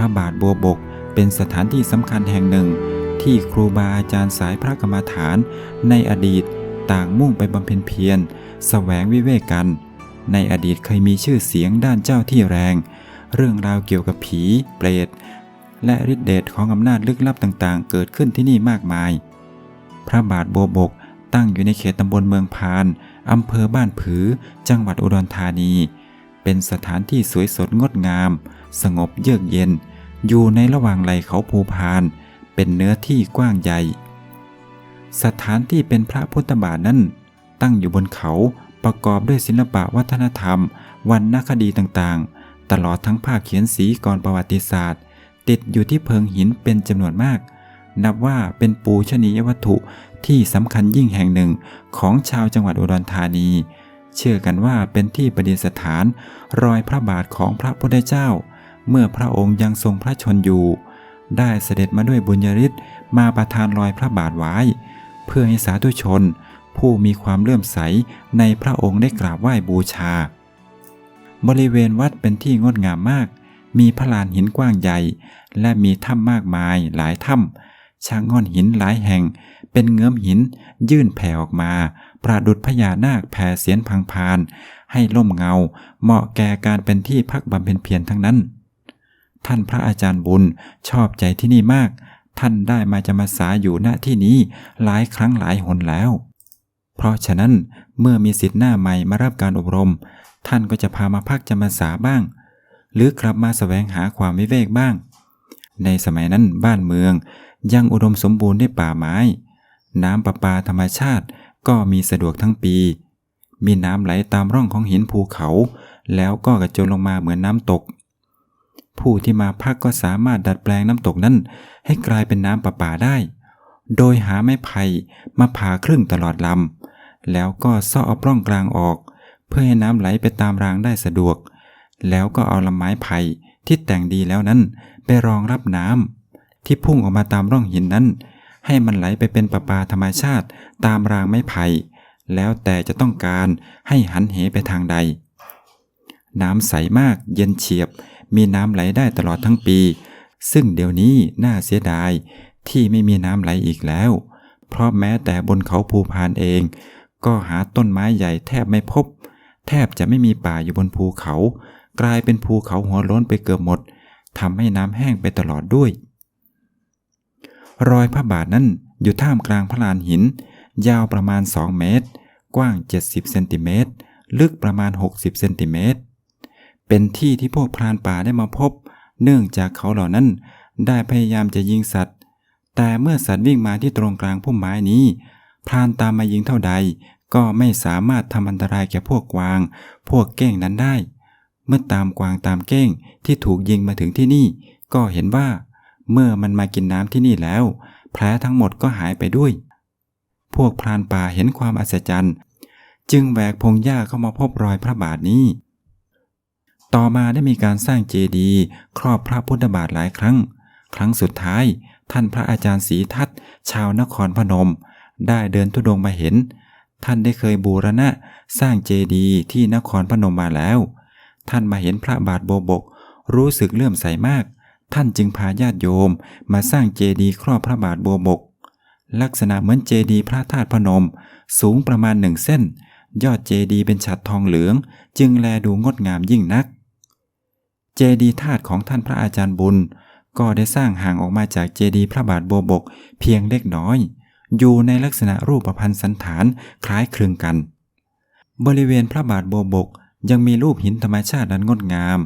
ระบาทบัวบก เป็นสถานที่สำคัญแห่งหนึ่ง ที่ครูบาอาจารย์สายพระกรรมฐาน ในอดีตต่างมุ่งไปบำเพ็ญเพียรแสวงวิเวกกัน ในอดีตเคยมีชื่อเสียงด้านเจ้าที่แรง เรื่องราวเกี่ยวกับผี เปรต และฤทธิเดชของอำนาจลึกลับต่างๆ เกิดขึ้นที่นี่มากมาย พระบาทบัวบกตั้งอยู่ในเขตตำบลเมืองพาน อำเภอบ้านผือ จังหวัดอุดรธานี เป็นสถานที่สวยสดงดงาม สงบเยือกเย็น อยู่ในระหว่างไหลเขาภูพาน เป็นเนื้อที่กว้างใหญ่ สถานที่เป็นพระพุทธบาทนั้น ตั้งอยู่บนเขาประกอบด้วยศิลปะวัฒนธรรม วรรณคดีต่างๆ ตลอดทั้งภาพเขียนสีก่อนประวัติศาสตร์ ติดอยู่ที่เพิงหินเป็นจำนวนมาก นับว่าเป็นปูชนียวัตถุที่สำคัญยิ่งแห่งหนึ่งของชาวจังหวัดอุดรธานี เชื่อกันว่าเป็นที่ประดิษฐาน รอยพระบาทของพระพุทธเจ้า เมื่อพระองค์ยังทรงพระชนอยู่ ได้เสด็จมาด้วยบุญญาฤทธิ์มาประทานรอยพระบาทไว้ เพื่อให้สาธุชน ผู้มีความเลื่อมใสในพระองค์ได้กราบไหว้บูชา บริเวณวัดเป็นที่งดงามมาก มีพระลานหินกว้างใหญ่ และมีถ้ำมากมายหลายถ้ำช่างงอนหินหลายแห่ง เป็นเงื้อมหิน ยื่นแผ่ออกมาประดุดพญานาคแผ่เสียนพังพาน ให้ล่มเงา เหมาะแก่การเป็นที่พักบำเพ็ญเพียรทั้งนั้น ท่านพระอาจารย์บุญชอบใจที่นี่มาก ท่านได้มาจะมาสาอยู่ณที่นี้หลายครั้งหลายหนแล้ว เพราะฉะนั้นเมื่อมีสิทธิ์หน้าใหม่มารับการอบรม ท่านก็จะพามาพักจำพรรษาบ้าง หรือกลับมาสแสวงหาความวิเวกบ้าง ในสมัยนั้นบ้านเมืองยังอุดมสมบูรณ์ด้วยป่าไม้ น้ำประปาธรรมชาติก็มีสะดวกทั้งปี มีน้ำไหลตามร่องของหินภูเขา แล้วก็กระโจนลงมาเหมือนน้ำตก ผู้ที่มาพักก็สามารถดัดแปลงน้ำตกนั้น ให้กลายเป็นน้ำประปาได้ โดยหาไม้ไผ่มาผ่าครึ่งตลอดลำ แล้วก็ซ่อเอาปล้องกลางออก เพื่อให้น้ำไหลไปตามรางได้สะดวก แล้วก็เอาลำไม้ไผ่ที่แต่งดีแล้วนั้นไปรองรับน้ำที่พุ่งออกมาตามร่องหินนั้น ให้มันไหลไปเป็นประปาธรรมชาติตามรางไม้ไผ่แล้วแต่จะต้องการให้หันเหไปทางใด น้ำใสมากเย็นเฉียบ มีน้ำไหลได้ตลอดทั้งปี ซึ่งเดี๋ยวนี้น่าเสียดายที่ไม่มีน้ำไหลอีกแล้ว เพราะแม้แต่บนเขาภูพานเอง ก็หาต้นไม้ใหญ่แทบไม่พบ แทบจะไม่มีป่าอยู่บนภูเขา กลายเป็นภูเขาหัวล้นไปเกือบหมดทำให้น้ำแห้งไปตลอดด้วย รอยพระบาทนั้นอยู่ท่ามกลางพระลานหิน ยาวประมาณ 2 เมตร กว้าง 70 เซนติเมตร ลึกประมาณ 60 เซนติเมตร เป็นที่ที่พวกพรานป่าได้มาพบ เนื่องจากเขาเหล่านั้น ได้พยายามจะยิงสัตว์ แต่เมื่อสัตว์วิ่งมาที่ตรงกลางพุ่มไม้นี้ พรานตามมายิงเท่าใด ก็ไม่สามารถทำอันตรายแก่พวกกวาง พวกเก้งนั้นได้ เมื่อตามกวางตามเก้งที่ถูกยิงมาถึงที่นี่ ก็เห็นว่า เมื่อมันมากินน้ำที่นี่แล้ว แผลทั้งหมดก็หายไปด้วย พวกพรานป่าเห็นความอัศจรรย์ จึงแหวกพงหญ้าเข้ามาพบรอยพระบาทนี้ ต่อมาได้มีการสร้างเจดีย์ครอบพระพุทธบาทหลายครั้ง ครั้งสุดท้าย ท่านพระอาจารย์ศรีทัตชาวนครพนม ได้เดินทุดงมาเห็น ท่านได้เคยบูรณะสร้างเจดีย์ที่นครพนมมาแล้ว ท่านมาเห็นพระบาทโบบก รู้สึกเลื่อมใสมาก ท่านจึงพาญาติโยมมาสร้างเจดีย์ครอบพระบาทโบบก ลักษณะเหมือนเจดีย์พระธาตุพนม สูงประมาณหนึ่งเส้น ยอดเจดีย์เป็นฉัดทองเหลือง จึงแลดูงดงามยิ่งนัก เจดีย์ธาตุของท่านพระอาจารย์บุญ ก็ได้สร้างห่างออกมาจากเจดีย์พระบาทโบบกเพียงเล็กน้อย อยู่ในลักษณะรูปพันธ์สันฐานคล้ายคลึงกัน บริเวณพระบาทโบบกยังมีรูปหินธรรมชาตินั้นงดงาม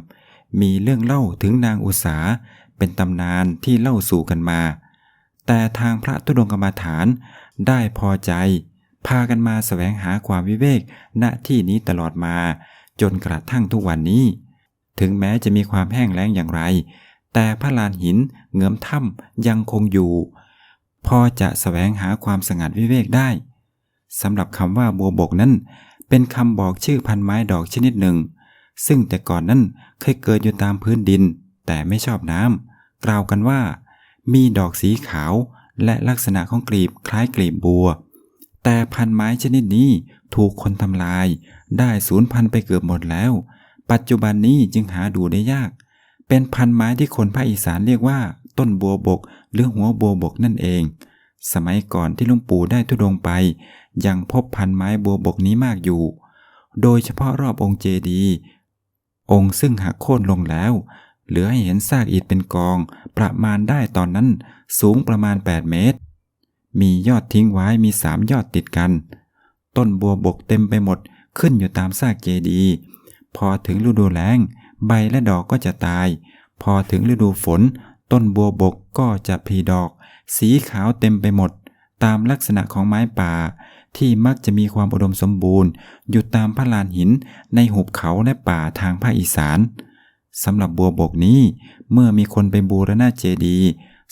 มีเรื่องเล่าถึงนางอุษาเป็นตำนานที่เล่าสู่กันมา แต่ทางพระตุดงกรรมฐานได้พอใจ พากันมาสแสวงหาความวิเวกณที่นี้ตลอดมา จนกระทั่งทุกวันนี้ ถึงแม้จะมีความแห้งแล้งอย่างไร แต่พระลานหินเงื้อมถ้ำยังคงอยู่ พอจะสแสวงหาความสงัดวิเวกได้สำหรับคำว่าบัวบกนั้น เป็นคำบอกชื่อพันไม้ดอกชนิดหนึ่ง ซึ่งแต่ก่อนนั้นเคยเกิดอยู่ตามพื้นดิน แต่ไม่ชอบน้ำกล่าวกันว่า มีดอกสีขาวและลักษณะของกลีบคล้ายกลีบบัว แต่พันไม้ชนิดนี้ถูกคนทำลาย ได้สูญพันธุ์ไปเกือบหมดแล้ว ปัจจุบันนี้จึงหาดูได้ยาก เป็นพันไม้ที่คนภาคอีสานเรียกว่า ต้นบัวบก หรือหัวบัวบกนั่นเอง สมัยก่อนที่ลุงปู่ได้ทุดงไป ยังพบพันไม้บัวบกนี้มากอยู่ โดยเฉพาะรอบองค์เจดี องค์ซึ่งหักโค่นลงแล้ว เหลือให้เห็นซากอิฐเป็นกอง ประมาณได้ตอนนั้นสูงประมาณ 8 เมตร มียอดทิ้งไว้มีสามยอดติดกัน ต้นบัวบกเต็มไปหมดขึ้นอยู่ตามซากเจดีย์ พอถึงฤดูแล้ง ใบและดอกก็จะตาย พอถึงฤดูฝน ต้นบัวบกก็จะพลีดอก สีขาวเต็มไปหมด ตามลักษณะของไม้ป่า ที่มักจะมีความอุดมสมบูรณ์ อยู่ตามพระลานหินในหุบเขาและป่าทางภาคอีสานสำหรับบัวบกนี้ เมื่อมีคนไปบูรณะเจดีย์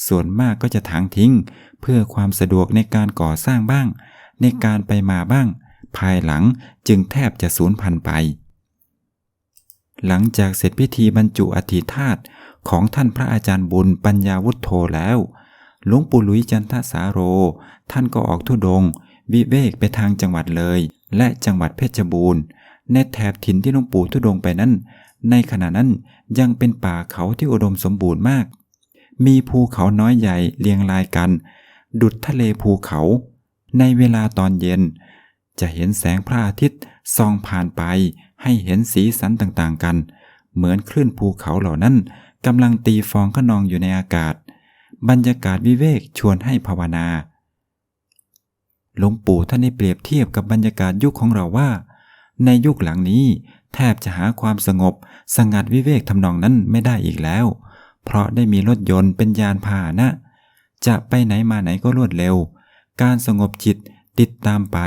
ส่วนมากก็จะถางทิ้ง เพื่อความสะดวกในการก่อสร้างบ้าง ในการไปมาบ้าง ภายหลังจึงแทบจะสูญพันธุ์ไป หลังจากเสร็จพิธีบรรจุอธิธาตของท่านพระอาจารย์บุญปัญญาวุฒโธแล้วหลวงปู่หลุยจันทสาโร ท่านก็ออกทุดง วิเวกไปทางจังหวัดเลย และจังหวัดเพชรบูรณ์ในแถบถิ่นที่หลวงปู่ทุดงไปนั้น ในขณะนั้นยังเป็นป่าเขาที่อุดมสมบูรณ์มาก มีภูเขาน้อยใหญ่เรียงรายกัน ดุดทะเลภูเขา ในเวลาตอนเย็น จะเห็นแสงพระอาทิตย์ส่องผ่านไป ให้เห็นสีสันต่างๆกัน เหมือนคลื่นภูเขาเหล่านั้นกำลังตีฟองขนองอยู่ในอากาศ บรรยากาศวิเวกชวนให้ภาวนา หลวงปู่ท่านได้เปรียบเทียบกับบรรยากาศยุคของเราว่า ในยุคหลังนี้แทบจะหาความสงบ สงัดวิเวกทำนองนั้นไม่ได้อีกแล้ว เพราะได้มีรถยนต์เป็นยานพาหนะ จะไปไหนมาไหนก็รวดเร็ว การสงบจิตติดตามไป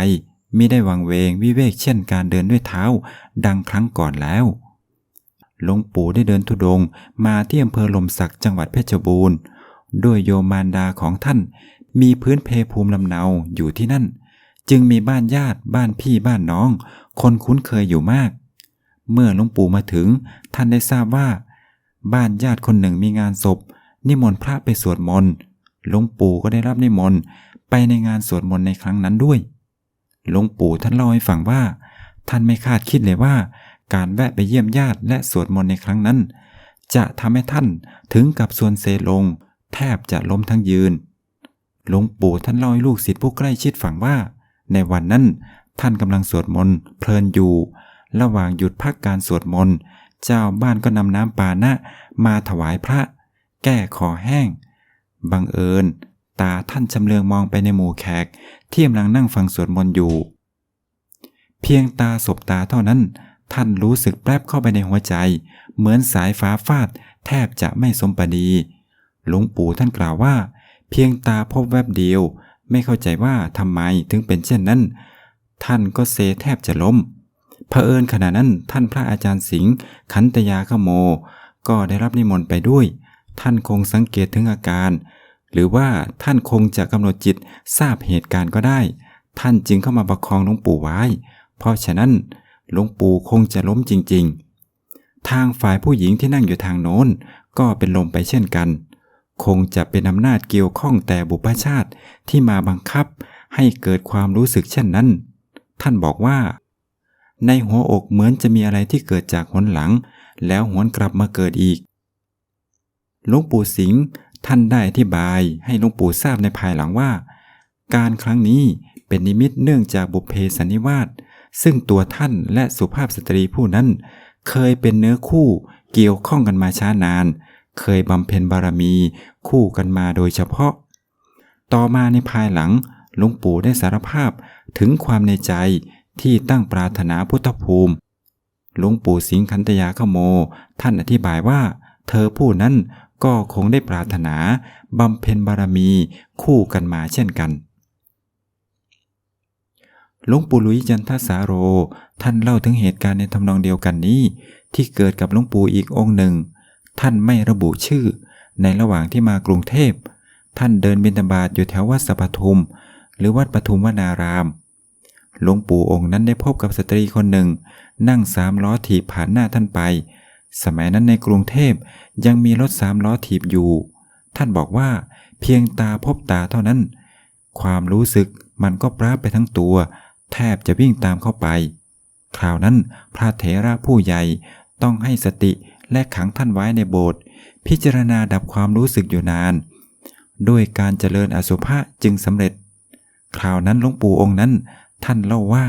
มิได้วังเวงวิเวกเช่นการเดินด้วยเท้า ดังครั้งก่อนแล้วหลวงปู่ได้เดินทุดงมาที่อำเภอลมสักจังหวัดเพชรบูรณ์ด้วยโยมารดาของท่าน มีพื้นเพภูมิลำเนาอยู่ที่นั่น จึงมีบ้านญาติบ้านพี่บ้านน้อง คนคุ้นเคยอยู่มาก เมื่อหลวงปู่มาถึง ท่านได้ทราบว่า บ้านญาติคนหนึ่งมีงานศพ นิมนต์พระไปสวดมนต์หลวงปู่ก็ได้รับนิมนต์ไปในงานสวดมนต์ในครั้งนั้นด้วย หลวงปู่ท่านเล่าให้ฟังว่า ท่านไม่คาดคิดเลยว่า การแวะไปเยี่ยมญาติและสวดมนต์ในครั้งนั้น จะทำให้ท่านถึงกับส่วนเซลง แทบจะล้มทั้งยืน หลวงปู่ท่านเล่าให้ลูกศิษย์ผู้ใกล้ชิดฟังว่า ในวันนั้นท่านกำลังสวดมนต์เพลินอยู่ ระหว่างหยุดพักการสวดมนต์เจ้าบ้านก็นำน้ำปานะมาถวายพระ แก้คอแห้ง บังเอิญ ตาท่านชำเลืองมองไปในหมู่แขกที่กำลังนั่งฟังสวดมนต์อยู่ เพียงตาสบตาเท่านั้น ท่านรู้สึกแปรบเข้าไปในหัวใจ เหมือนสายฟ้าฟาด แทบจะไม่สมปดี หลวงปู่ท่านกล่าวว่า เพียงตาพบแวบเดียว ไม่เข้าใจว่าทำไมถึงเป็นเช่นนั้น ท่านก็เซแทบจะล้มเผอิญขณะนั้นท่านพระอาจารย์สิงห์ขันตยาขโม ก็ได้รับนิมนต์ไปด้วย ท่านคงสังเกตถึงอาการ หรือว่าท่านคงจะกำหนดจิตทราบเหตุการณ์ก็ได้ ท่านจึงเข้ามาประคองหลวงปู่ไว้ เพราะฉะนั้นหลวงปู่คงจะล้มจริง ๆ ทางฝ่ายผู้หญิงที่นั่งอยู่ทางโน้น ก็เป็นลมไปเช่นกัน คงจะเป็นอำนาจเกี่ยวข้องแต่บุพชาติที่มาบังคับให้เกิดความรู้สึกเช่นนั้น ท่านบอกว่า ในหัวอกเหมือนจะมีอะไรที่เกิดจากหนหลัง แล้วหวนกลับมาเกิดอีกหลวงปู่สิงห์ ท่านได้อธิบายให้หลวงปู่ทราบในภายหลังว่า การครั้งนี้เป็นนิมิตเนื่องจากบุพเพสันนิวาสซึ่งตัวท่านและสุภาพสตรีผู้นั้น เคยเป็นเนื้อคู่เกี่ยวข้องกันมาช้านาน เคยบำเพ็ญบารมีคู่กันมาโดยเฉพาะ ต่อมาในภายหลังหลวงปู่ได้สารภาพถึงความในใจที่ตั้งปรารถนาพุทธภูมิหลวงปู่สิงคันตยาขโม ท่านอธิบายว่า เธอผู้นั้น ก็คงได้ปรารถนาบำเพ็ญบารมีคู่กันมาเช่นกันหลวงปู่ลุยจันทสาโร ท่านเล่าถึงเหตุการณ์ในทำนองเดียวกันนี้ ที่เกิดกับหลวงปู่อีกองค์หนึ่ง ท่านไม่ระบุชื่อ ในระหว่างที่มากรุงเทพ ท่านเดินบิณฑบาตอยู่แถววัดสัปทุม หรือวัดปทุมวนารามหลวงปู่องค์นั้นได้พบกับสตรีคนหนึ่ง นั่งสามล้อถีบผ่านหน้าท่านไป สมัยนั้นในกรุงเทพยังมีรถสามล้อถีบอยู่ ท่านบอกว่า เพียงตาพบตาเท่านั้น ความรู้สึกมันก็ปราบไปทั้งตัว แทบจะวิ่งตามเข้าไป คราวนั้นพระเถระผู้ใหญ่ต้องให้สติและขังท่านไว้ในโบสถ์พิจารณาดับความรู้สึกอยู่นาน ด้วยการเจริญอสุภะจึงสำเร็จ คราวนั้นหลวงปู่องค์นั้น ท่านเล่าว่า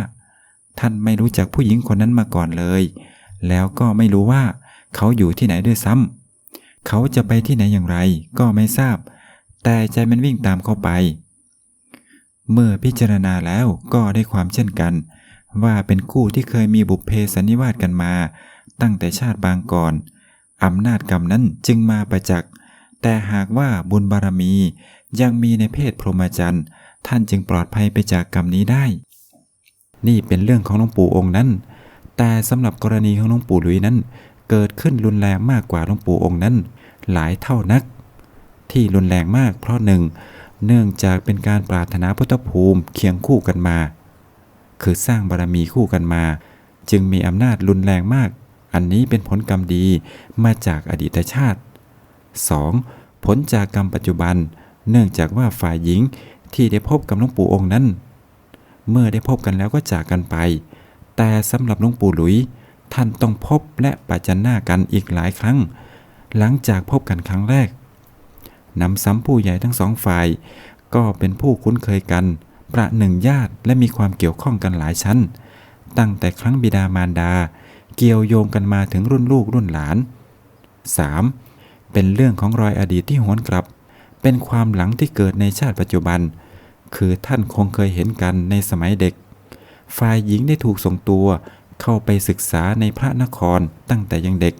ท่านไม่รู้จักผู้หญิงคนนั้นมาก่อนเลย แล้วก็ไม่รู้ว่า เขาอยู่ที่ไหนด้วยซ้ำเขาจะไปที่ไหนอย่างไรก็ไม่ทราบ แต่ใจมันวิ่งตามเขาไป เมื่อพิจารณาแล้วก็ได้ความเช่นกัน ว่าเป็นคู่ที่เคยมีบุพเพสันนิวาสกันมา ตั้งแต่ชาติบางก่อนอำนาจกรรมนั้นจึงมาประจักษ์แต่หากว่าบุญบารมียังมีในเพศพรหมจรรย์ท่านจึงปลอดภัยไปจากกรรมนี้ได้ นี่เป็นเรื่องของหลวงปู่องค์นั้น แต่สำหรับกรณีของหลวงปู่หลุยนั้น เกิดขึ้นรุนแรงมากกว่าหลวงปู่องค์นั้น หลายเท่านัก ที่รุนแรงมากเพราะหนึ่ง เนื่องจากเป็นการปรารถนาพุทธภูมิเคียงคู่กันมา คือสร้างบารมีคู่กันมา จึงมีอำนาจรุนแรงมาก อันนี้เป็นผลกรรมดีมาจากอดีตชาติ 2. ผลจากกรรมปัจจุบัน เนื่องจากว่าฝ่ายหญิงที่ได้พบกับหลวงปู่องค์นั้น เมื่อได้พบกันแล้วก็จากกันไป แต่สำหรับหลวงปู่หลุย ท่านต้องพบและประจันหน้ากันอีกหลายครั้ง หลังจากพบกันครั้งแรกนำซ้ำผู้ใหญ่ทั้งสองฝ่าย ก็เป็นผู้คุ้นเคยกัน ประหนึ่งญาติและมีความเกี่ยวข้องกันหลายชั้น ตั้งแต่ครั้งบิดามารดา เกี่ยวโยงกันมาถึงรุ่นลูกรุ่นหลาน 3. เป็นเรื่องของรอยอดีตที่หวนกลับ เป็นความหลังที่เกิดในชาติปัจจุบัน คือท่านคงเคยเห็นกันในสมัยเด็ก ฝ่ายหญิงได้ถูกส่งตัว เข้าไปศึกษาในพระนครตั้งแต่ยังเด็ก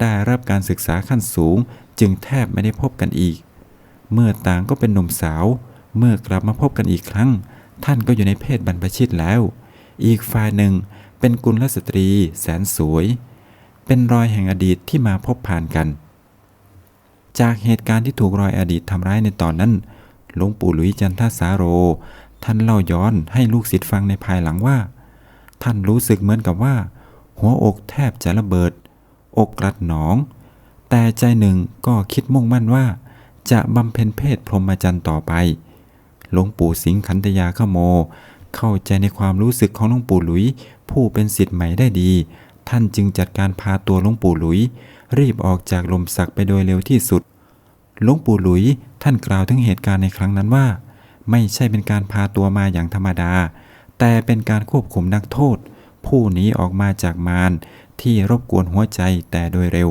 ได้รับการศึกษาขั้นสูงจึงแทบไม่ได้พบกันอีก เมื่อต่างก็เป็นหนุ่มสาว เมื่อกลับมาพบกันอีกครั้ง ท่านก็อยู่ในเพศบรรพชิตแล้ว อีกฝ่ายหนึ่งเป็นกุลสตรีแสนสวย เป็นรอยแห่งอดีตที่มาพบผ่านกัน จากเหตุการณ์ที่ถูกรอยอดีตทำร้ายในตอนนั้น หลวงปู่หลุยจันทสาโร ท่านเล่าย้อนให้ลูกศิษย์ฟังในภายหลังว่า ท่านรู้สึกเหมือนกับว่า หัวอกแทบจะระเบิด อกกรัดหนอง แต่ใจหนึ่งก็คิดมุ่งมั่นว่า จะบำเพ็ญเพศพรหมจรรย์ต่อไป หลวงปู่สิงห์ขันตยาขโม เข้าใจในความรู้สึกของหลวงปู่หลุย ผู้เป็นศิษย์ใหม่ได้ดี ท่านจึงจัดการพาตัวหลวงปู่หลุย รีบออกจากลมสักไปโดยเร็วที่สุดหลวงปู่หลุยท่านกล่าวถึงเหตุการณ์ในครั้งนั้นว่า ไม่ใช่เป็นการพาตัวมาอย่างธรรมดา แต่เป็นการควบคุมนักโทษ ผู้หนีออกมาจากมารที่รบกวนหัวใจแต่โดยเร็ว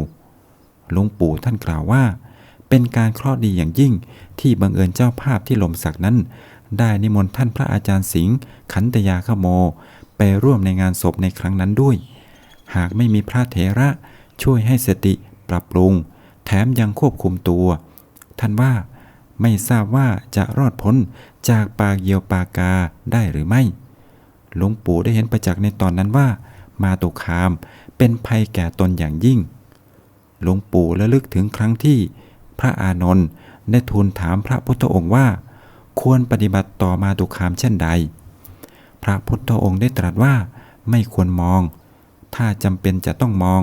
หลวงปู่ท่านกล่าวว่า เป็นการเคราะห์ดีอย่างยิ่งที่บังเอิญเจ้าภาพที่ลมสักนั้น ได้นิมนต์ท่านพระอาจารย์สิงห์ขันตยาขโม ไปร่วมในงานศพในครั้งนั้นด้วย หากไม่มีพระเถระช่วยให้สติปรับปรุง แถมยังควบคุมตัว ท่านว่าไม่ทราบว่าจะรอดพ้นจากปากเยียวปากกาได้หรือไม่ หลวงปู่ได้เห็นประจักษ์ในตอนนั้นว่า มาตุคามเป็นภัยแก่ตนอย่างยิ่ง หลวงปู่ระลึกถึงครั้งที่พระอานนท์ได้ทูลถามพระพุทธองค์ว่า ควรปฏิบัติต่อมาตุคามเช่นใด พระพุทธองค์ได้ตรัสว่า ไม่ควรมอง ถ้าจำเป็นจะต้องมอง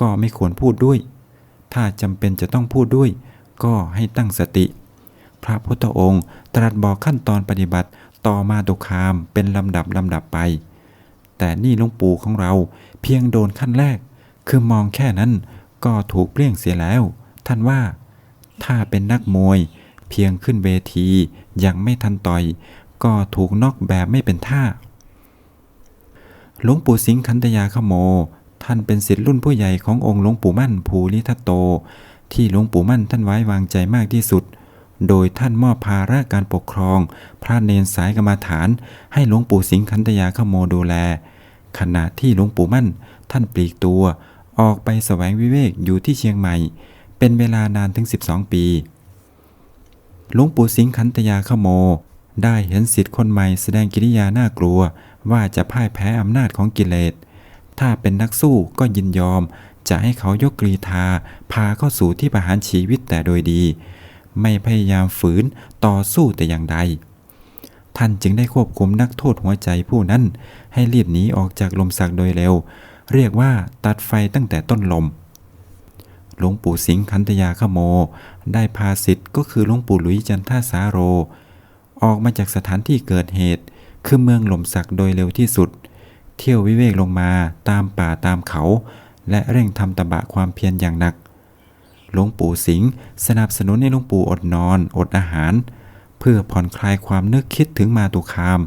ก็ไม่ควรพูดด้วย ถ้าจำเป็นจะต้องพูดด้วย ก็ให้ตั้งสติ พระพุทธองค์ตรัสบอกขั้นตอนปฏิบัติ ต่อมาตุคามเป็นลำดับลำดับไป แต่นี่หลวงปู่ของเราเพียงโดนขั้นแรก คือมองแค่นั้นก็ถูกเปลี่ยงเสียแล้ว ท่านว่า ถ้าเป็นนักมวย เพียงขึ้นเวทียังไม่ทันต่อย ก็ถูกนอกแบบไม่เป็นท่าหลวงปู่สิงห์คันตยาขโม ท่านเป็นศิษย์รุ่นผู้ใหญ่ขององค์หลวงปู่มั่นภูริทัตโต ที่หลวงปู่มั่นท่านไว้วางใจมากที่สุด โดยท่านมอบภาระการปกครอง พระเนนสายกรรมาฐาน ให้หลวงปู่สิงคันตยาขโมดูแล ขณะที่หลวงปู่มั่น ท่านปลีกตัว ออกไปแสวงวิเวกอยู่ที่เชียงใหม่ เป็นเวลานานถึง 12 ปี หลวงปู่สิงคันตยาขโม ได้เห็นสิทธิ์คนใหม่แสดงกิริยาน่ากลัว ว่าจะพ่ายแพ้อำนาจของกิเลส ถ้าเป็นนักสู้ก็ยินยอม จะให้เขายกกรีธาพาเข้าสู่ที่ประหารชีวิตแต่โดยดี ไม่พยายามฝืนต่อสู้แต่อย่างใด ท่านจึงได้ควบคุมนักโทษหัวใจผู้นั้น ให้รีบหนีออกจากลมสักโดยเร็ว เรียกว่าตัดไฟตั้งแต่ต้นลมหลวงปู่สิงห์คันตยาขโม ได้พาสิทธ์ก็คือหลวงปู่หลุยจันทสาโร ออกมาจากสถานที่เกิดเหตุ คือเมืองหล่มสักโดยเร็วที่สุด เที่ยววิเวกลงมาตามป่าตามเขา และเร่งทำตบะความเพียรอย่างหนัก หลวงปู่สิงห์สนับสนุนให้หลวงปู่อดนอน อดอาหาร เพื่อผ่อนคลายความนึกคิดถึงมาตุคาม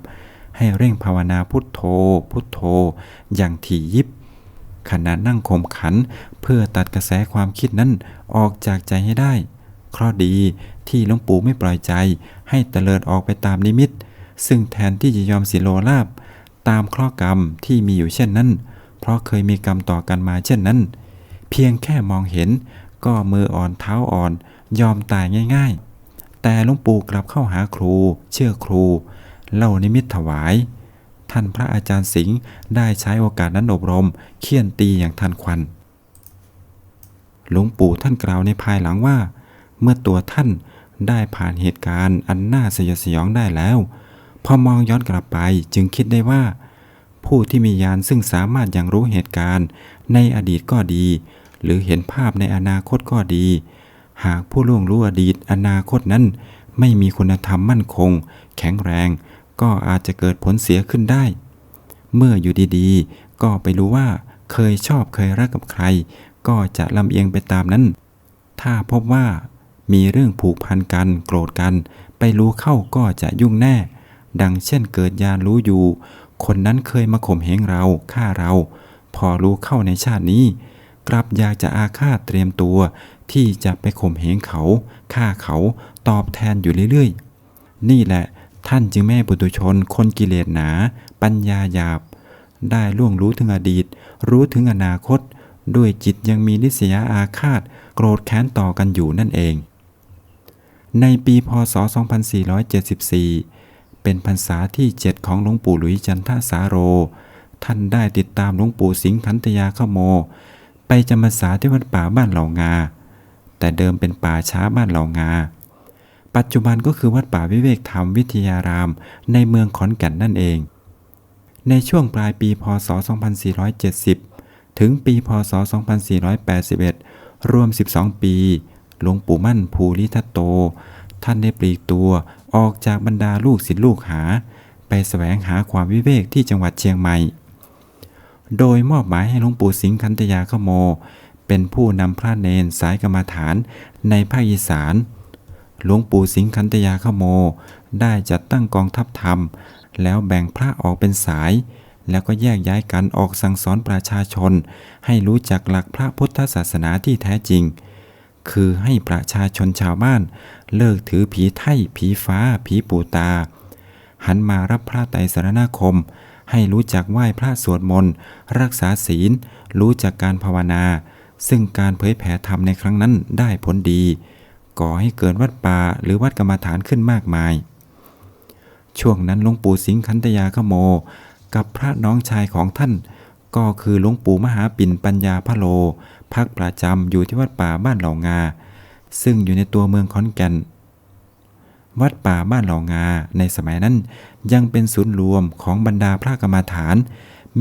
ให้เร่งภาวนาพุทโธ พุทโธ อย่างถี่ยิบขณะนั่งข่มขันเพื่อตัดกระแสความคิดนั้นออกจากใจให้ได้เคราะดีที่หลวงปู่ไม่ปล่อยใจ ให้เตลิดออกไปตามนิมิต ซึ่งแทนที่จะยอมสิโลลาบ ตามเคราะห์กรรมที่มีอยู่เช่นนั้น เพราะเคยมีกรรมต่อกันมาเช่นนั้น เพียงแค่มองเห็น ก็มืออ่อนเท้าอ่อนยอมตายง่ายๆ แต่หลวงปู่กลับเข้าหาครู เชื่อครู เล่านิมิตถวาย ท่านพระอาจารย์สิงห์ได้ใช้โอกาสนั้นอบรมเคี่ยนตีอย่างทันควัน หลวงปู่ท่านกล่าวในภายหลังว่า เมื่อตัวท่านได้ผ่านเหตุการณ์อันน่าสยดสยองได้แล้ว พอมองย้อนกลับไปจึงคิดได้ว่า ผู้ที่มีญาณซึ่งสามารถยังรู้เหตุการณ์ในอดีตก็ดี หรือเห็นภาพในอนาคตก็ดี หากผู้ล่วงรู้อดีตอนาคตนั้น ไม่มีคุณธรรมมั่นคง แข็งแรง ก็อาจจะเกิดผลเสียขึ้นได้ เมื่ออยู่ดีๆ ก็ไปรู้ว่าเคยชอบเคยรักกับใคร ก็จะลำเอียงไปตามนั้น ถ้าพบว่ามีเรื่องผูกพันกันโกรธกัน ไปรู้เข้าก็จะยุ่งแน่ ดังเช่นเกิดยานรู้อยู่ คนนั้นเคยมาข่มเหงเราฆ่าเรา พอรู้เข้าในชาตินี้ กลับอยากจะอาฆาตเตรียมตัว ที่จะไปข่มเหงเขาฆ่าเขาตอบแทนอยู่เรื่อยๆ นี่แหละท่านจึงแม่ปุตุชน คนกิเลสหนา ปัญญาหยาบ ได้ล่วงรู้ถึงอดีต รู้ถึงอนาคต ด้วยจิตยังมีนิสยาอาฆาต โกรธแค้นต่อกันอยู่นั่นเอง ในปีพศ 2474 เป็นพรรษาที่ 7 ของหลวงปู่หลุยจันทสาโร ท่านได้ติดตามหลวงปู่สิงห์ขันตยาขโม ไปจำพรรษาที่วัดป่าบ้านเหล่างา แต่เดิมเป็นป่าช้าบ้านเหล่างา ปัจจุบันก็คือวัดป่าวิเวกธรรมวิทยาราม ในเมืองขอนแก่นนั่นเอง ในช่วงปลายปีพศ 2470 ถึงปีพศ 2481 รวม 12 ปี หลวงปู่มั่นภูริทัตโต ท่านได้ปลีกตัวออกจากบรรดาลูกศิษย์ลูกหา ไปแสวงหาความวิเวกที่จังหวัดเชียงใหม่ โดยมอบหมายให้หลวงปู่สิงห์คันตยาขโม เป็นผู้นำพระเนนสายกรรมฐานในภาคอีสาน หลวงปู่สิงห์คันตยาขโม ได้จัดตั้งกองทัพธรรม แล้วแบ่งพระออกเป็นสาย แล้วก็แยกย้ายกันออกสั่งสอนประชาชน ให้รู้จักหลักพระพุทธศาสนาที่แท้จริง คือให้ประชาชนชาวบ้าน เลิกถือผีไถ่ผีฟ้า ผีปูตา หันมารับพระไตรสรณคม ให้รู้จักไหว้พระสวดมนต์ รักษาศีล รู้จักการภาวนา ซึ่งการเผยแผ่ธรรมในครั้งนั้นได้ผลดี ก่อให้เกิดวัดป่าหรือวัดกรรมฐานขึ้นมากมาย ช่วงนั้นหลวงปู่สิงห์คันตยาขโม กับพระน้องชายของท่าน ก็คือหลวงปู่มหาปิ่นปัญญาพะโล พักประจำอยู่ที่วัดป่าบ้านเหล่างา ซึ่งอยู่ในตัวเมืองขอนแก่นวัดป่าบ้านเหล่างาในสมัยนั้น ยังเป็นศูนย์รวมของบรรดาพระกรรมาฐาน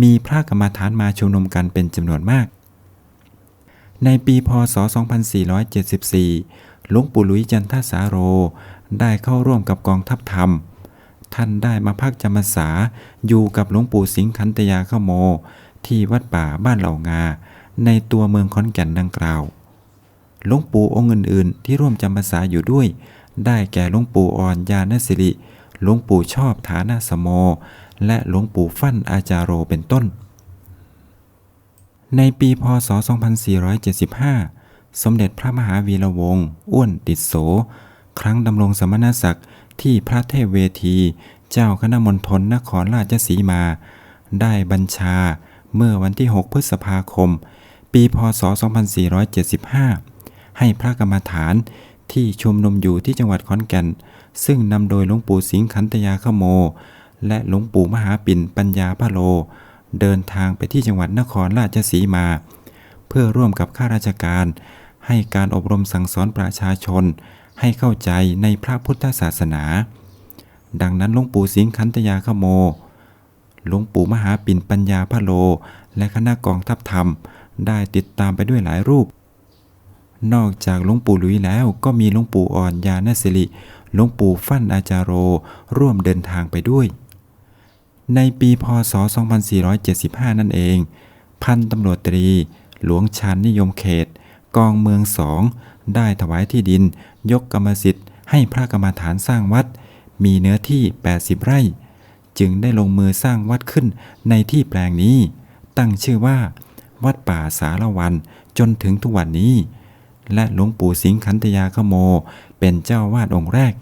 มีพระกรรมาฐานมาชุมนุมกันเป็นจำนวนมาก ในปีพศ 2474 หลวงปู่หลุยจันทสาโร ได้เข้าร่วมกับกองทัพธรรม ท่านได้มาพักจำพรรษาอยู่กับหลวงปู่สิงคันตยาขโม ที่วัดป่าบ้านเหล่างา ในตัวเมืองขอนแก่นดังกล่าวหลวงปู่องค์อื่น ๆ ที่ร่วมจำพรรษาอยู่ด้วย ได้แก่หลวงปู่อ่อนยานสิริ หลวงปู่ชอบฐานะสโม และหลวงปู่ฟั่นอาจารโรเป็นต้น ในปีพศ 2475 สมเด็จพระมหาวีระวงศ์อ้วนติดโส ครั้งดำรงสมณศักดิ์ที่พระเทพเวที เจ้าคณะมณฑลนครราชสีมา ได้บัญชาเมื่อวันที่ 6 พฤษภาคม ปีพศ 2475 ให้พระกรรมฐานที่ชุมนุมอยู่ที่จังหวัดขอนแก่น ซึ่งนำโดยหลวงปู่สิงห์ขันตยาขโม และหลวงปู่มหาปิ่นปัญญาพะโล เดินทางไปที่จังหวัดนครราชสีมา เพื่อร่วมกับข้าราชการ ให้การอบรมสั่งสอนประชาชน ให้เข้าใจในพระพุทธศาสนา ดังนั้นหลวงปู่สิงห์ขันตยาขโมหลวงปู่มหาปิ่นปัญญาพะโล และคณะกองทัพธรรม ได้ติดตามไปด้วยหลายรูป นอกจากหลวงปู่หลุยแล้วก็มีหลวงปู่อ่อนยานสิริหลวงปู่ฟั่นอาจารโร ร่วมเดินทางไปด้วย ในปีพศ 2475 นั่นเอง พันตำรวจตรี หลวงชานนิยมเขต กองเมืองสอง ได้ถวายที่ดิน ยกกรรมสิทธิ์ให้พระกรรมฐานสร้างวัด มีเนื้อที่ 80 ไร่ จึงได้ลงมือสร้างวัดขึ้นในที่แปลงนี้ ตั้งชื่อว่า วัดป่าสารวันจนถึงทุกวันนี้ และหลวงปู่สิงขันตยาขโม เป็นเจ้าวาดองค์แรก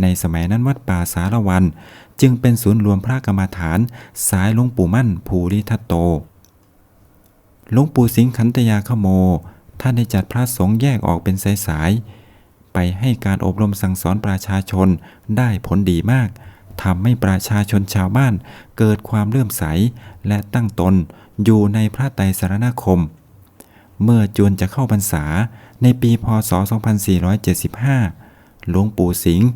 ในสมัยนั้นวัดป่าสารวัน จึงเป็นศูนย์รวมพระกรรมฐาน สายหลวงปู่มั่นภูริทัตโตหลวงปู่สิงขันตยาขโม ท่านได้จัดพระสงฆ์แยกออกเป็นสายๆไปให้การอบรมสั่งสอนประชาชนได้ผลดีมากทำให้ประชาชนชาวบ้านเกิดความเลื่อมใสและตั้งตนอยู่ในพระไตรสรณคม เมื่อจวนจะเข้าพรรษา ในปีพศ 2475 หลวงปู่สิงห์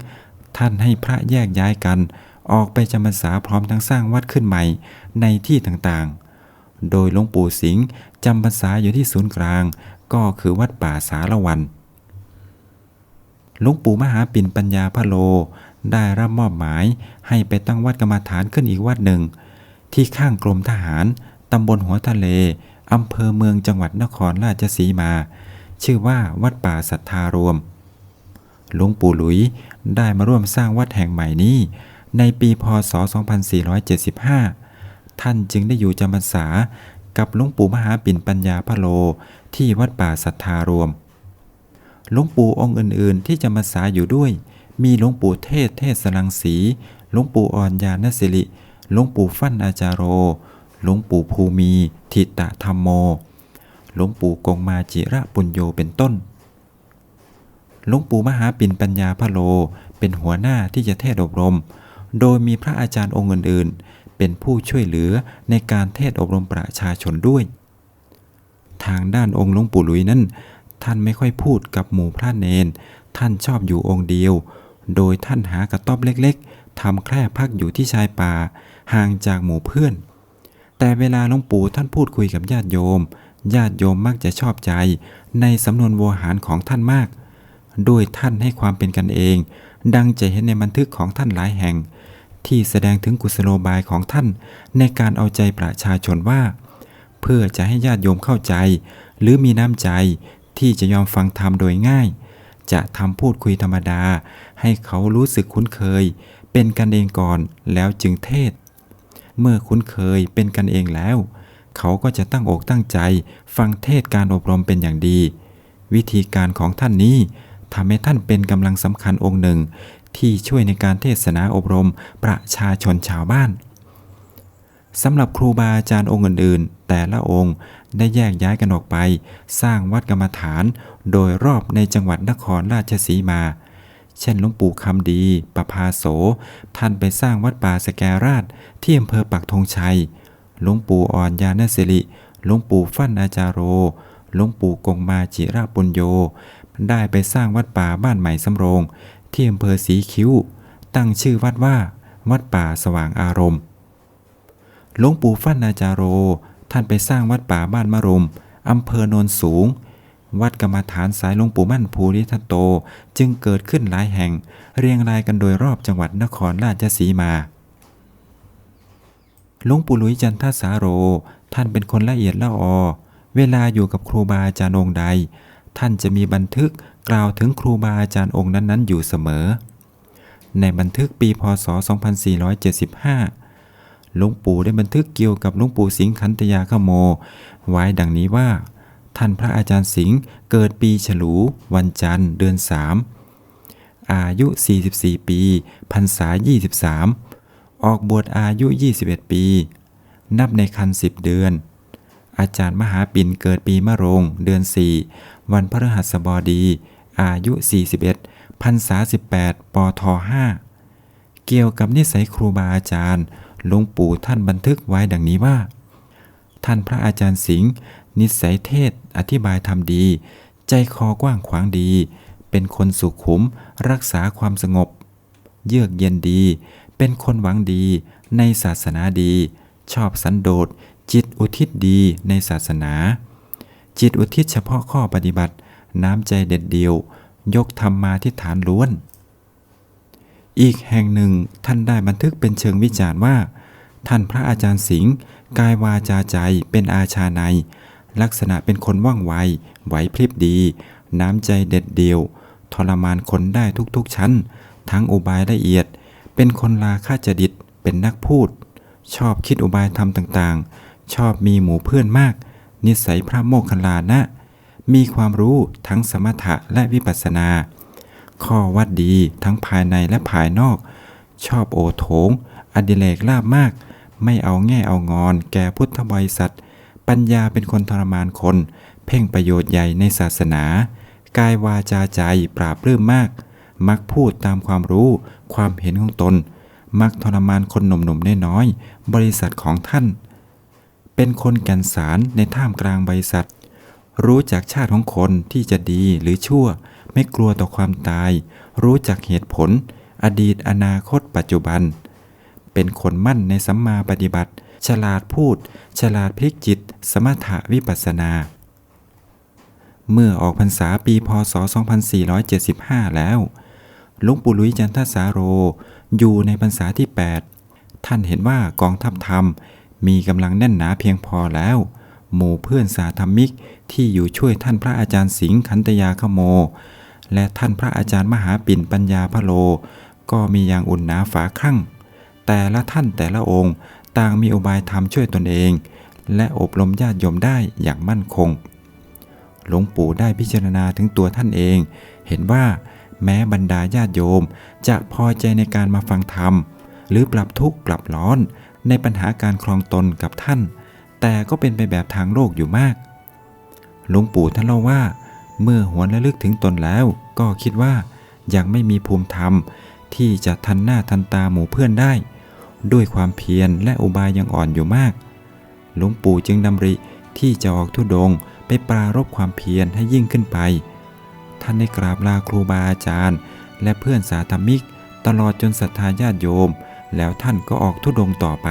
ท่านให้พระแยกย้ายกัน ออกไปจำพรรษาพร้อมทั้งสร้างวัดขึ้นใหม่ในที่ต่างๆ โดยหลวงปู่สิงห์จำพรรษาอยู่ที่ศูนย์กลาง ก็คือวัดป่าสารวันหลวงปู่มหาปิ่นปัญญาพะโล ได้รับมอบหมายให้ไปตั้งวัดกรรมฐานขึ้นอีกวัดหนึ่ง ที่ข้างกรมทหาร ตำบลหัวทะเล อำเภอเมืองจังหวัดนครราชสีมา ชื่อว่าวัดป่าสัทธารวม หลวงปู่หลุยได้มาร่วมสร้างวัดแห่งใหม่นี้ ในปีพศ 2475 ท่านจึงได้อยู่จำพรรษากับหลวงปู่มหาปิ่นปัญญาพะโลที่วัดป่าสัทธารวม หลวงปู่องค์อื่น ๆ ที่จำพรรษาอยู่ด้วย มีหลวงปู่เทศเทศสลังสี หลวงปู่อ่อนญาณสิริ หลวงปู่ฟั่นอาจารโร หลวงปู่ภูมี ทิตะธรรมโม หลวงปู่กงมาจิระปุญโยเป็นต้น หลวงปู่มหาปินปัญญาพะโล เป็นหัวหน้าที่จะเทศอบรม โดยมีพระอาจารย์องค์อื่นๆ เป็นผู้ช่วยเหลือในการเทศอบรมประชาชนด้วย ทางด้านองค์หลวงปู่ลุยนั้น ท่านไม่ค่อยพูดกับหมู่พระเนน ท่านชอบอยู่องค์เดียว โดยท่านหากระต๊อบเล็กๆทำแคร่พักอยู่ที่ชายป่าห่างจากหมู่เพื่อนแต่เวลาหลวงปู่ท่านพูดคุยกับญาติโยม ญาติโยมมักจะชอบใจในสำนวนโวหารของท่านมากด้วยท่านให้ความเป็นกันเอง ดังจะเห็นในบันทึกของท่านหลายแห่ง ที่แสดงถึงกุศโลบายของท่านในการเอาใจประชาชนว่า เพื่อจะให้ญาติโยมเข้าใจ หรือมีน้ำใจที่จะยอมฟังธรรมโดยง่าย จะทำพูดคุยธรรมดา ให้เขารู้สึกคุ้นเคย เป็นกันเองก่อนแล้วจึงเทศ เมื่อคุ้นเคยเป็นกันเองแล้ว เขาก็จะตั้งอกตั้งใจ ฟังเทศการอบรมเป็นอย่างดี วิธีการของท่านนี้ทำให้ท่านเป็นกำลังสำคัญองค์หนึ่ง ที่ช่วยในการเทศนาอบรมประชาชนชาวบ้านสำหรับครูบาอาจารย์องค์อื่นๆ แต่ละองค์ได้แยกย้ายกันออกไป สร้างวัดกรรมฐาน โดยรอบในจังหวัดนครราชสีมา เช่นหลวงปู่คำดีประภาโส ท่านไปสร้างวัดป่าสแกราชที่อำเภอปักธงชัย หลวงปู่อ่อนยานสิริ หลวงปู่ฟั่นอาจารโร หลวงปู่กงมาจิระปุญโย ได้ไปสร้างวัดป่าบ้านใหม่สำโรง ที่อำเภอสีคิ้ว ตั้งชื่อวัดว่า วัดป่าสว่างอารมณ์ หลวงปู่ฟั่นอาจารโร ท่านไปสร้างวัดป่าบ้านมะรุมอำเภอโนนสูง วัดกรรมฐานสายหลวงปู่มั่นภูริทัตโตจึงเกิดขึ้นหลายแห่ง เรียงรายกันโดยรอบจังหวัดนครราชสีมา หลวงปู่หลุยจันทสาโร ท่านเป็นคนละเอียดละออ เวลาอยู่กับครูบาอาจารย์องค์ใด ท่านจะมีบันทึกกล่าวถึงครูบาอาจารย์องค์นั้นๆ อยู่เสมอ ในบันทึกปีพศ 2475 หลวงปู่ได้บันทึกเกี่ยวกับหลวงปู่สิงห์ขันตยาขโม ไว้ดังนี้ว่า ท่านพระอาจารย์สิงห์เกิดปีฉลู วันจันทร์เดือนสามอายุ 44 ปี พรรษา 23 ออกบวชอายุ 21 ปี นับในคัน10เดือน อาจารย์มหาปิ่นเกิดปีมะโรง เดือน 4 วันพฤหัสบดี อายุ 41พรรษา18ปท5เกี่ยวกับนิสัยครูบาอาจารย์หลวงปู่ท่านบันทึกไว้ดังนี้ว่า ท่านพระอาจารย์สิงห์นิสัยเทศอธิบายทำดี ใจคอกว้างขวางดี เป็นคนสุขุม รักษาความสงบ เยือกเย็นดี เป็นคนหวังดีในศาสนาดี ชอบสันโดษ จิตอุทิศดีในศาสนา จิตอุทิศเฉพาะข้อปฏิบัติ น้ำใจเด็ดเดียว ยกธรรมมาที่ฐานล้วน อีกแห่งหนึ่งท่านได้บันทึกเป็นเชิงวิจารณ์ว่า ท่านพระอาจารย์สิงห์กายวาจาใจเป็นอาชาใน ลักษณะเป็นคนว่องไวไหวพริบดี น้ำใจเด็ดเดียว ทรมานคนได้ทุกๆชั้น ทั้งอุบายละเอียด เป็นคนลาค่าจดิตเป็นนักพูด ชอบคิดอุบายทำต่างๆ ชอบมีหมู่เพื่อนมาก นิสัยพระโมคคัลลานะ มีความรู้ทั้งสมถะและวิปัสสนา ข้อวัดดีทั้งภายในและภายนอก ชอบโอโถง อดิเลกลาบมาก ไม่เอาแง่เอางอน แก่พุทธบริษัท ปัญญาเป็นคนทรมานคน เพ่งประโยชน์ใหญ่ในศาสนา กายวาจาใจปราบรื้มมาก มักพูดตามความรู้ ความเห็นของตน มักทรมานคนหนุ่มๆน้อยๆบริษัทของท่าน เป็นคนแก่นสารในท่ามกลางบริษัท รู้จักชาติของคนที่จะดีหรือชั่ว ไม่กลัวต่อความตาย รู้จักเหตุผล อดีตอนาคตปัจจุบัน เป็นคนมั่นในสัมมาปฏิบัติ ฉลาดพูด ฉลาดพลิกจิต สมถะวิปัสสนาเมื่อออกพรรษาปีพศ 2475 แล้ว หลวงปู่ลุยจันทสาโร อยู่ในพรรษาที่ 8 ท่านเห็นว่ากองทัพธรรม มีกำลังแน่นหนาเพียงพอแล้ว หมู่เพื่อนสาธมิกที่อยู่ช่วยท่านพระอาจารย์สิงห์ขันตยาขโม และท่านพระอาจารย์มหาปิ่นปัญญาพะโล ก็มีอย่างอุ่นหนาฝาครั่ง แต่ละท่านแต่ละองค์ต่างมีอุบายธรรมช่วยตนเอง และอบรมญาติโยมได้อย่างมั่นคง หลวงปู่ได้พิจารณาถึงตัวท่านเอง เห็นว่า แม้บรรดาญาติโยม จะพอใจในการมาฟังธรรม หรือปรับทุกข์ปรับร้อน ในปัญหาการครองตนกับท่าน แต่ก็เป็นไปแบบทางโลกอยู่มาก หลวงปู่ท่านเล่าว่า เมื่อหวนระลึกถึงตนแล้ว ก็คิดว่ายังไม่มีภูมิธรรม ที่จะทันหน้าทันตาหมู่เพื่อนได้ ด้วยความเพียรและอุบายยังอ่อนอยู่มาก หลวงปู่จึงดำริที่จะออกทุดงไปปรารบความเพียรให้ยิ่งขึ้นไป ท่านได้กราบลาครูบาอาจารย์ และเพื่อนสาธมิก ตลอดจนศรัทธาญาติโยม แล้วท่านก็ออกทุดงค์ต่อไป